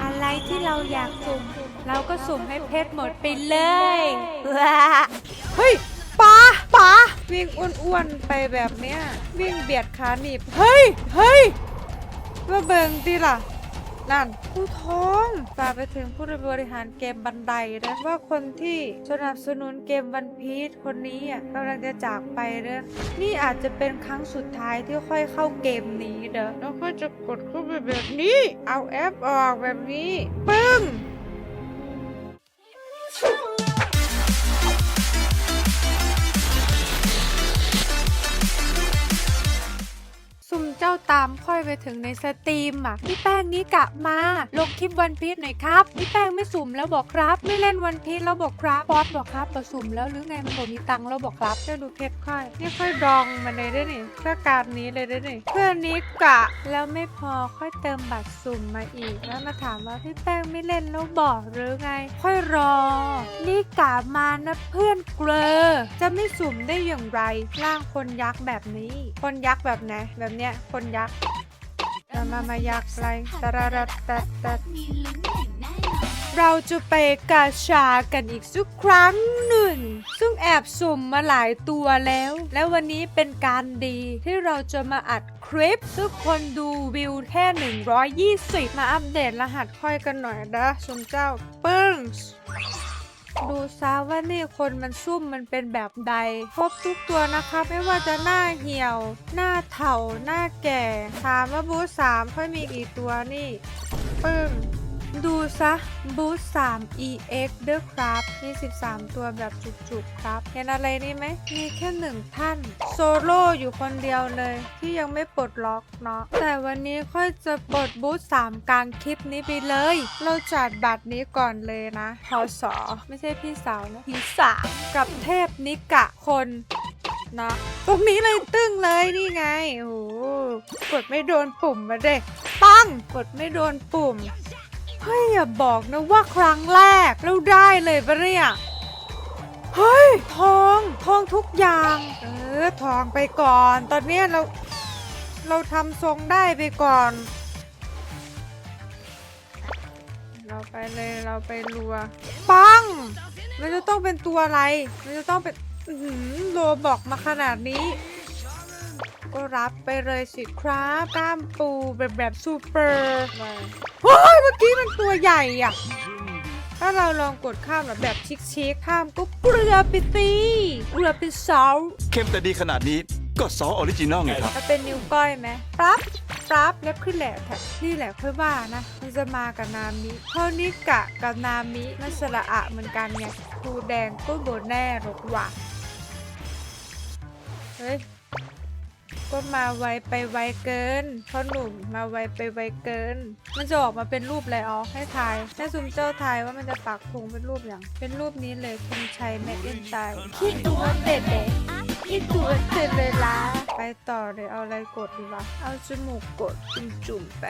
อะไรที่เราอยากสุ่ม เราก็สุ่มให้เพชรหมดไปเลยเฮ้ยป๋าป๋าวิ่งอ้วนๆไปแบบเนี้ย วิ่งเบียดขาหนีบ เฮ้ยเฮ้ยว่าเบิงดีล่ะ นั่นผู้ท้องฝากไปถึงผู้บริหารเกมบันไดนะว่าคนที่สนับสนุนเกมวันพีชคนนี้อะกำลังจะจากไปเด้อนี่อาจจะเป็นครั้งสุดท้ายที่ค่อยเข้าเกมนี้เด้อแล้วก็จะกดเข้าไปแบบนี้ เอาแอปออกแบบนี้ปึ้ง เจ้าตามค่อยไปถึงในสตรีมอะพี่แป้งนี้กะมา ลงคลิปวันพีชหน่อยครับพี่แป้งไม่สุ่มแล้วบอกครับ ไม่เล่นวันพีชแล้วบอกครับบอสบอกครับต่อสุ่มแล้วหรือไงมันบอกมีตังค์แล้วบอกครับจะดูเพชรค่อยนี่ค่อยดองมาเลยได้หนี่เพื่อการนี้เลยได้หนี่เพื่อนนี้กะแล้วไม่พอค่อยเติมบัตรสุ่มมาอีกแล้วมาถามว่าพี่แป้งไม่เล่นแล้วบอกหรือไง ค่อยรอ นี่กะมานะเพื่อนเกลอจะไม่สุ่มได้อย่างไรร่างคนยักษ์แบบนี้ คนยักษ์แบบไหนแบบเนี้ยคนยักษ์มามามายักษ์อะไรตะระระตะตะเราจะไปกาชากันอีกสักครั้งหนึ่ง ซึ่งแอบสุ่มมาหลายตัวแล้ว และวันนี้เป็นการดีที่เราจะมาอัดคลิป ซึ่งคนดูวิวแค่ 120 มาอัปเดตรหัสค่อยกันหน่อยนะชมเจ้าปึ้ง ดูซะว่านี่คนมันซุ่มมันเป็นแบบใด ครบทุกตัวนะคะไม่ว่าจะหน้าเหี่ยว หน้าเถาหน้าแก่ถามว่าบูสามค่อยมีกี่ตัวนี่ ปึ้ง ดูซะบูธ3 EX เด้อครับมี13 ตัวแบบจุกๆครับ เห็นอะไรนี่ไหม มีแค่หนึ่งท่าน โซโล่อยู่คนเดียวเลย ที่ยังไม่ปลดล็อกเนาะ แต่วันนี้ค่อยจะปลดบูธ3กลางคลิปนี้ไปเลย เราจัดบัตรนี้ก่อนเลยนะพอสอไม่ใช่พี่สาวนะพี่สาวกับเทพนิกะคนเนาะตรงนี้เลยตึ้งเลยนี่ไง โอ้โหกดไม่โดนปุ่มมาเด็กปังกดไม่โดนปุ่ม เฮ้ยอย่าบอกนะว่าครั้งแรกเราได้เลยปะเนี่ย เฮ้ย ทองทองทุกอย่าง เออทองไปก่อน ตอนเนี้ยเรา เราทำทรงได้ไปก่อน เราไปเลยเราไปรัว ปัง มันจะต้องเป็นตัวอะไร มันจะต้องเป็นอื้อหือโลบอกมาขนาดนี้ รับไปเลยสิครับกล้ามปูแบบแบบซูเปอร์เฮ้ยเมื่อกี้มันตัวใหญ่อะถ้าเราลองกดข้ามแบบแบบชิคๆข้ามก็เกลือไปตีเกลือเป็นซอสเข้มแต่ดีขนาดนี้ก็ซอสออริจินอลไงครับถ้าเป็นนิ้วก้อยไหมปั๊บปั๊บเล็บขึ้นแหละแถบนี่แหละค่อยว่านะมันจะมากับนามิเพราะนิกะกับนามิมันสระอะเหมือนกันไงครูแดงก็โบแน่หรอกว่ะเฮ้ย ก็มาไวไปไวเกินพ่อหนุ่มมาไวไปไวเกิน มันจะออกมาเป็นรูปอะไรอ๋อให้ทายให้ซุมเจ้าทายว่ามันจะปักธงเป็นรูปอย่าง เป็นรูปนี้เลยคุณชัยแม็กอินไตคิดตัวเด็ดเด็ดคิดตัวเด็ดเลยล่ะไปต่อเลยเอาอะไรกดดีวะเอาจมูกกดจุ่มๆไป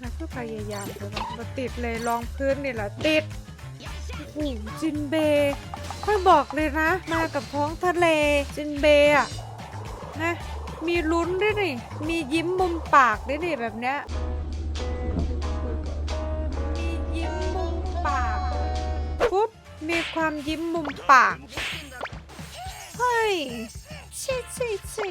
แล้วก็พยายามเถอะวะมาติดเลยรองพื้นนี่แหละติดโอ้โหจินเบยค่อยบอกเลยนะ มากับท้องทะเลจินเบย์อะนะ มีลุ้นด้วยนี่ มียิ้มมุมปากด้วยนี่แบบเนี้ย มียิ้มมุมปาก ปุ๊บ มีความยิ้มมุมปาก เฮ้ยชิชิชิ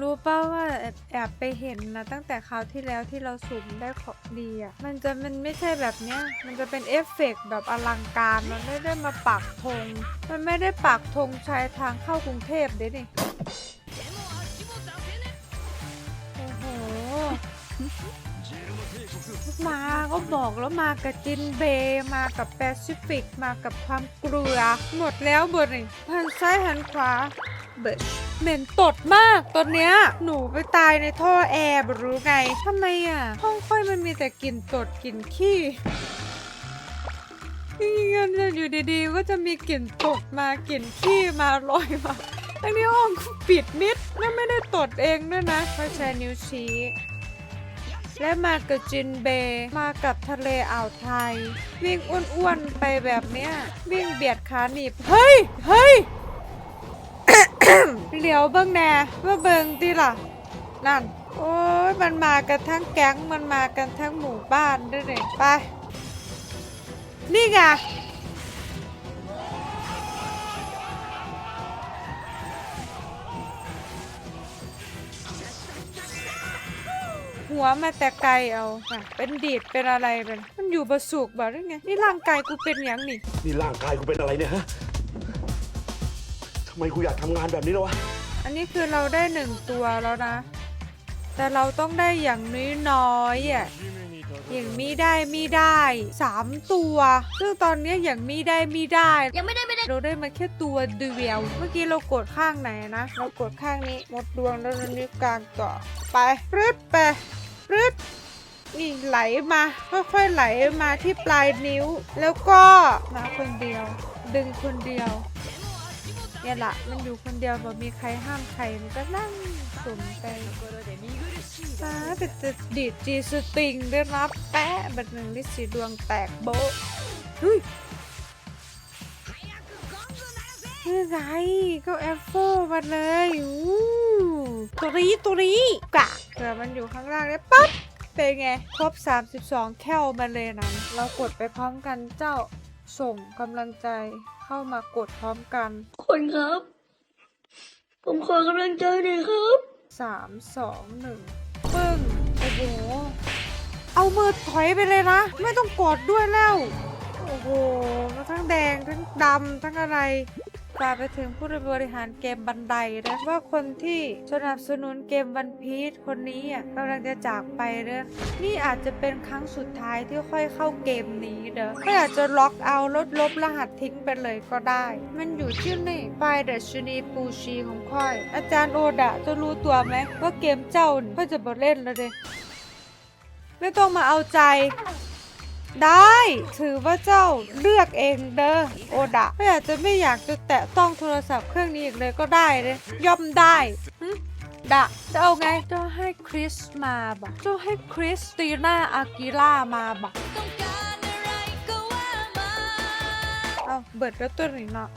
รู้เป้าว่าแอบแอบไปเห็นนะตั้งแต่คราวที่แล้วที่เราสุ่มได้ของดีอะมันจะมันไม่ใช่แบบเนี้ย มันจะเป็นเอฟเฟกต์แบบอลังการ มันไม่ได้มาปักธง มันไม่ได้ปักธงชายทางเข้ากรุงเทพเด้นี่โอ้โหมาก็บอกแล้วมากับจินเบมากับแปซิฟิก มากับความกลัว หมดแล้วบนนี่หันซ้ายหันขวาเบิร์ เหม็นตดมากตอนเนี้ย หนูไปตายในท่อแอร์บรู้ไงทำไมอะ ห้องค่อยมันมีแต่กลิ่นตดกลิ่นขี้เงินจะอยู่ดีๆ ก็จะมีกลิ่นตดมากลิ่นขี้มาลอยมาอันนี้ห้องปิดมิดแล้วไม่ได้ตดเองด้วยนะเพราะใช้นิ้วชี้ และมากับจินเบย์มากับทะเลอ่าวไทย วิ่งอ้วนๆไปแบบเนี้ย วิ่งเบียดขาหนีบ เฮ้ย เฮ้ย เหลียวเบิ่งแน่ว่าเบิ่งติล่ะ นั่น โอ้ยมันมากันทั้งแก๊งมันมากันทั้งหมู่บ้านด้วยเนี่ยไป นี่ไงหัวมาแต่ไกลเอาเป็นดีดเป็นอะไรเป็นมันอยู่ประสุกบ่หรือไง นี่ร่างกายกูเป็นอย่างนี่นี่ร่างกายกูเป็นอะไรเนี่ยฮะ ไมกูอยากทำงานแบบนี้แล้ววะ อันนี้คือเราได้หนึ่งตัวแล้วนะ แต่เราต้องได้อย่างน้อยๆอะอย่างมีได้มีได้สามตัว ซึ่งตอนนี้อย่างมีได้มีได้ ยังไม่ได้ไม่ได้ เราได้มาแค่ตัวเดียว เมื่อกี้เรากดข้างไหนนะ เรากดข้างนี้ หมดดวงแล้วนิ้วกลางต่อไปรึดไปรึดนี่ไหลมาค่อยๆไหลมาที่ปลายนิ้ว แล้วก็มาคนเดียว ดึงคนเดียว เนี่ยละมันอยู่คนเดียวแบบมีใครห้ามใครมันก็นั่งสนไปฟ้าเป็นจะดีดจีสติงได้รับแปะบัดหนึ่งลิสีดวงแตกโบ๊ะเฮ้ยนี่ไงก็แอฟโฟมาเลยอู้ตัวนี้ตัวนี้กะเผื่อมันอยู่ข้างล่างได้ปั๊บเป็นไง ครบ 32 แคลมาเลยนะเรากดไปพร้อมกันเจ้าส่งกำลังใจเข้ามากดพร้อมกัน คนครับ ผมขอกำลังใจหน่อยครับสามสองหนึ่งปึ้งโอ้โห เอามือถอยไปเลยนะ ไม่ต้องกดด้วยแล้ว โอ้โห ทั้งแดงทั้งดำทั้งอะไร ฝากไปถึงผู้บริหารเกมบันไดนะว่าคนที่สนับสนุนเกมวันพีชคนนี้อะกำลังจะจากไปเด้อนี่อาจจะเป็นครั้งสุดท้ายที่ค่อยเข้าเกมนี้เด้อก็อาจจะล็อกเอาลดลบรหัสทิ้งไปเลยก็ได้ มันอยู่ที่นี่ปลายดัชนีปูชีของค่อย อาจารย์โอดะจะรู้ตัวไหมว่าเกมเจ้านี่ค่อยจะบอเล่นแล้วเด้ไม่ต้องมาเอาใจ ได้ถือว่าเจ้าเลือกเองเด้อโอดะไม่อาจจะไม่อยากจะแตะต้องโทรศัพท์เครื่องนี้อีกเลยก็ได้เลยย่อมได้หึดะจะเอาไงเจ้าให้คริสมาบอกเจ้าให้คริสติน่าอากิล่ามาบอกต้องการอะไรก็ว่ามาเอาเบิดแล้วตัวนี้เนาะ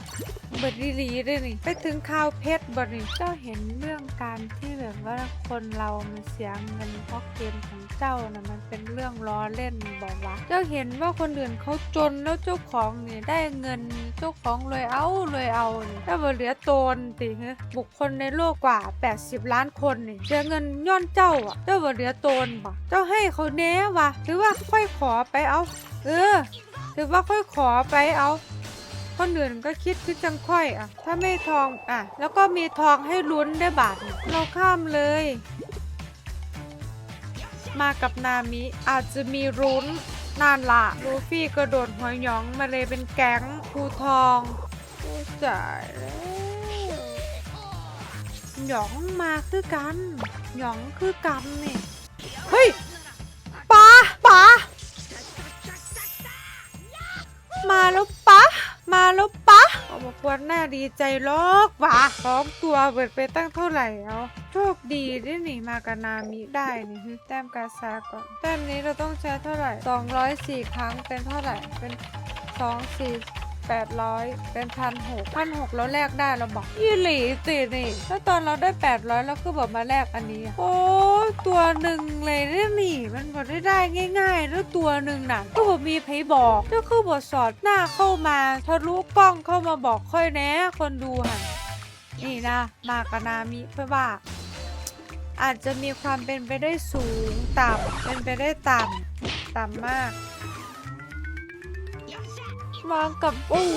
เบิดดีดีๆด้วยนี่ไปถึงข่าวเพชรบนี่เจ้าเห็นเรื่องการที่แบบ ว่าคนเรามันเสียเงินเพราะเกมของเจ้านะมันเป็นเรื่องล้อเล่นบอกว่า เจ้าเห็นว่าคนอื่นเขาจนแล้วเจ้าของเนี่ยได้เงินเจ้าของรวยเอารวยเอาเนี่ยถ้าบ่เหลือโตนติฮะบุคคลในโลกกว่า 80 ล้านคนเนี่ยเสียเงินย้อนเจ้าอะเจ้าบ่เหลือโตนบ่เจ้าให้เขาแน่วะหรือว่าค่อยขอไปเอา เออหรือว่าค่อยขอไปเอา คนอื่นก็คิดคือจังค่อยอะ ถ้าไม่ทองอะ แล้วก็มีทองให้ลุ้นได้บาท เราข้ามเลย มากับนามิอาจจะมีรุ้นนานละลูฟี่กระโดดหัวหยองมาเลยเป็นแก๊งภูทองผู้จ่ายหยองมาคือกันหยองคือกันนี่เฮ้ยป๋าป๋ามาแล้ว แล้วปะออกมาควรหน้าดีใจลอกวะสองตัวเบิดไปตั้งเท่าไหร่เอาโชคดีได้หนีมากับนามิได้นี่แต้มกาซาก่อนแต้มนี้เราต้องใช้เท่าไหร่ 204 ครั้งเป็นเท่าไหร่เป็น 2 4 800 เป็นพันหกพันหกแล้วแลกได้เราบอกยี่หลีสินี่แล้วตอนเราได้ 800แล้วคือแบบมาแลกอันนี้ โอ้ตัวหนึ่งเลยนี่นี่มันบอกได้ได้ง่ายๆแล้วตัวหนึ่งน่ะก็บอกมีไผบอกก็คือบทสอดหน้าเข้ามาทะลุกล้องเข้ามาบอกค่อยแนะคนดูหันนี่นะมากบนามิเพื่อว่าอาจจะมีความเป็นไปได้สูงต่ำเป็นไปได้ต่ำต่ำมาก มองกับอุ้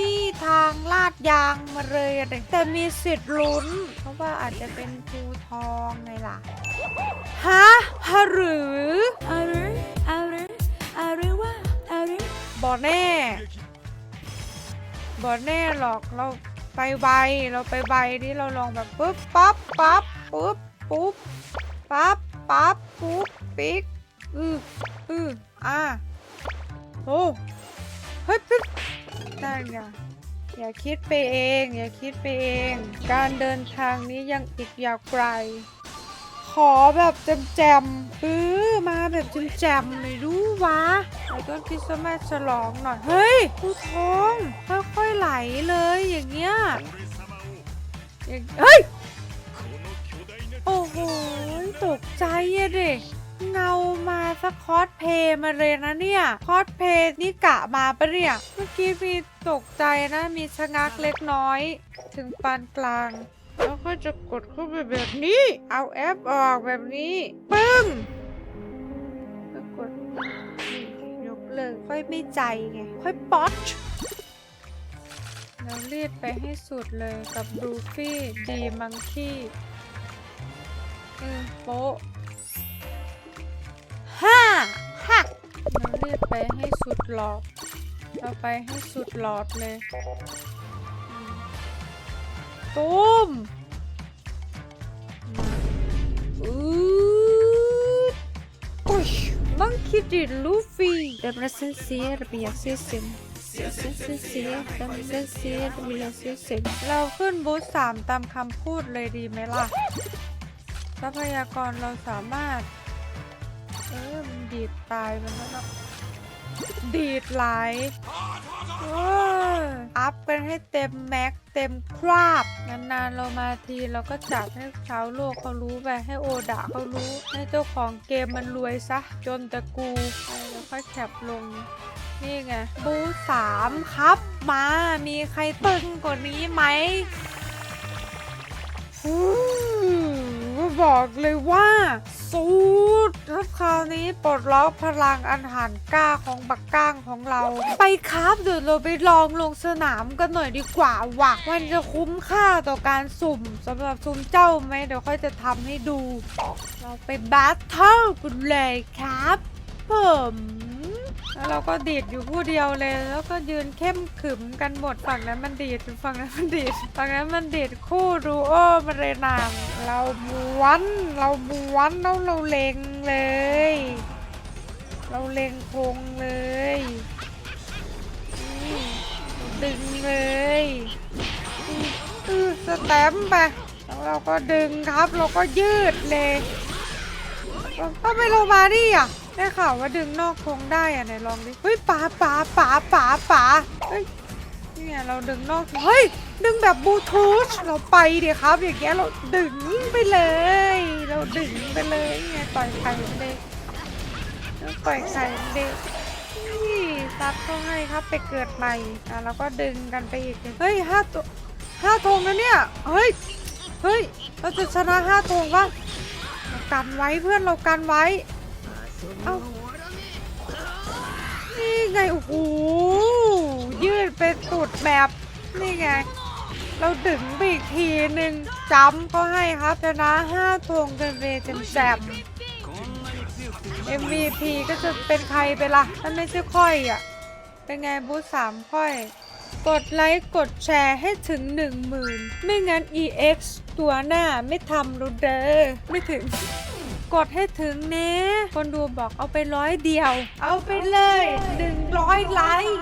ยทางลาดยางมาเลยอะเด็กแต่มีสิทธิ์ลุ้น เพราะว่าอาจจะเป็นภูทองไงล่ะฮะฮะหรืออะไรอะไรอะไรว่าอะไรบอแน่บอแน่หรอกเราไปไวเราไปไวนี่เราลองแบบปุ๊บปั๊บปั๊บปุ๊บปุ๊บปั๊บปั๊บปุ๊บปิ๊กอืออืออ่าโอ้เฮ้ยนั่นไงอย่าคิดไปเอง อย่าคิดไปเอง การเดินทางนี้ยังอีกยาวไกล ขอแบบแจมๆเออมาแบบแจมๆหน่อยรู้วะไอ้ต้นคริสต์มาสฉลองหน่อย เฮ้ยผู้ทองค่อยๆไหลเลยอย่างเงี้ยเฮ้ย โอ้โห ตกใจอะเด็ก เงามาสักคอสเพย์มาเลยนะเนี่ยคอสเพย์นี่กะมาปะเนี่ยเมื่อกี้มีตกใจนะมีชะงักเล็กน้อย ถึงปานกลาง แล้วก็จะกดเข้าไปแบบนี้ เอาแอปออกแบบนี้ปึ้งแล้วกดนี่ยกเลิกค่อยไม่ใจไง ค่อยป๊อตแล้วรีดไปให้สุดเลยกับรูฟี่ดีมังคีเออโป๊ะ ห้าฮะเรารีดไปให้สุดหลอด เราไปให้สุดหลอดเลยอืมตุ้มมาอืออุ้ยมังคีดิลูฟี่เดมรัสเซียระเบียเซียซิมเซียเซียเซียเซียเดมรัสเซียระเบียเซียซิมเราขึ้นบูธสามตามคำพูดเลยดีไหมล่ะ ทรัพยากรเราสามารถ เออมันดีดตายมันแล้วเนอะดีดไหลอัพกันให้เต็มแม็กเต็มคราบ นานๆเรามาทีเราก็จัดให้ชาวโลกเขารู้ไปให้โอดะเขารู้ ให้เจ้าของเกมมันรวยซะ จนแต่กูแล้วค่อยแคปลง นี่ไง บูสามครับ มามีใครตึงกว่านี้ไหมบอกเลยว่า สูดครับคราวนี้ปลดล็อกพลังอันหันกล้าของบักก้างของเรา ไปครับเดี๋ยวเราไปลองลงสนามกันหน่อยดีกว่าว่ะมันจะคุ้มค่าต่อการสุ่มสำหรับซุ่มเจ้าไหมเดี๋ยวค่อยจะทำให้ดู เราไปบัตเทิลกันเลยครับ เพิ่ม แล้วเราก็ดีดอยู่ผู้เดียวเลย แล้วก็ยืนเข้มขึมกันหมดฝั่งนั้นมันดีดฝั่งนั้นมันดีดฝั่งนั้นมันดีดคู่ดูโอมาเลยนามเราม้วนเราม้วนแล้วเราเลงเลย เราเล็งคงเลยดึงเลยอือสแตมไปแล้วเราก็ดึงครับเราก็ยืดเลยทำไมเรามาดิอะ ได้ข่าวว่าดึงนอกโคงได้อะไหนลองดิเฮ้ยป๋าป๋าป๋าป๋าป๋าเฮ้ยนี่ยเราดึงนอกเฮ้ยดึงแบบบลูทูธเราไปเดี๋ยวครับอย่างเงี้ยเราดึงไปเลย เราดึงไปเลยไงต่อยไข่เลยแล้วต่อยไข่มันเลยนี่ซัดเข้าให้ครับไปเกิดใหม่อะเราก็ดึงกันไปอีกเฮ้ยห้าตัวห้าธงแล้วเนี่ยเฮ้ยเฮ้ยเราจะชนะห้าธงปะเรากันไว้เพื่อนเรากันไว้ เอ้านี่ไง โอ้โห ยืดเป็นสุดแบบนี่ไง เราดึงไปอีกทีหนึ่งจำก็ให้ครับชนะห้าทวงกันเวเต็มแซบ MVP ก็จะเป็นใครไปล่ะถ้าไม่ใช่ค่อยอะ เป็นไงบูธสามค่อย กดไลค์กดแชร์ให้ถึง1 0,000ไม่งั้น EX ตัวหน้าไม่ทำรูเดอร์ไม่ถึง กดให้ถึงเนะคนดูบอกเอาไปร้อยเดียว เอาไปเลย 100ไลค์